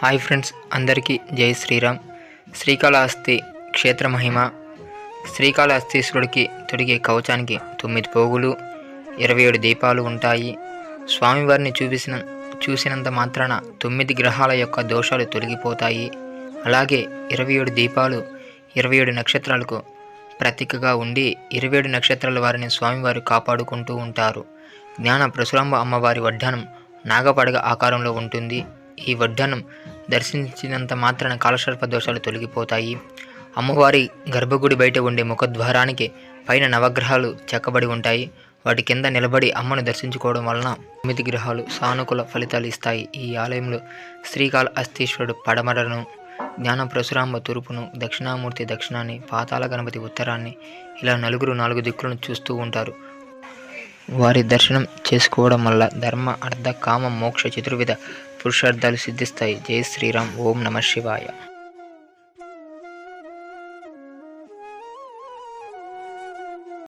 Hi friends అందరికీ జై శ్రీరామ్. శ్రీకాళహస్తి క్షేత్ర మహిమ. శ్రీకాళహస్తీశ్వరుడికి తొడిగే కవచానికి తొమ్మిది పోగులు ఇరవై ఏడు దీపాలు ఉంటాయి. స్వామివారిని చూపిసిన చూసినంత మాత్రాన తొమ్మిది గ్రహాల యొక్క దోషాలు తొలగిపోతాయి. అలాగే ఇరవై ఏడు దీపాలు ఇరవై ఏడు నక్షత్రాలకు ప్రతీకగా ఉండి ఇరవై ఏడు నక్షత్రాల వారిని స్వామివారు కాపాడుకుంటూ ఉంటారు. జ్ఞాన ప్రసురాంబ అమ్మవారి వడ్డానం నాగపడగ ఆకారంలో ఉంటుంది. ఈ వడ్డానం దర్శించినంత మాత్రాన కాలసర్ప దోషాలు తొలగిపోతాయి. అమ్మవారి గర్భగుడి బయట ఉండే ముఖద్వారానికి పైన నవగ్రహాలు చెక్కబడి ఉంటాయి. వాటి కింద నిలబడి అమ్మను దర్శించుకోవడం వలన తొమ్మిది గ్రహాలు సానుకూల ఫలితాలు ఇస్తాయి. ఈ ఆలయంలో శ్రీకాళ అస్తీశ్వరుడు పడమరను జ్ఞాన పరశురాంబ తూర్పును దక్షిణామూర్తి దక్షిణాన్ని పాతాళ గణపతి ఉత్తరాన్ని ఇలా నలుగురు నాలుగు దిక్కులను చూస్తూ ఉంటారు. వారి దర్శనం చేసుకోవడం వల్ల ధర్మ అర్థ కామ మోక్ష చతుర్విధ పురుషార్థాలు సిద్ధిస్తాయి. జై శ్రీరామ్. ఓం నమ శివాయ.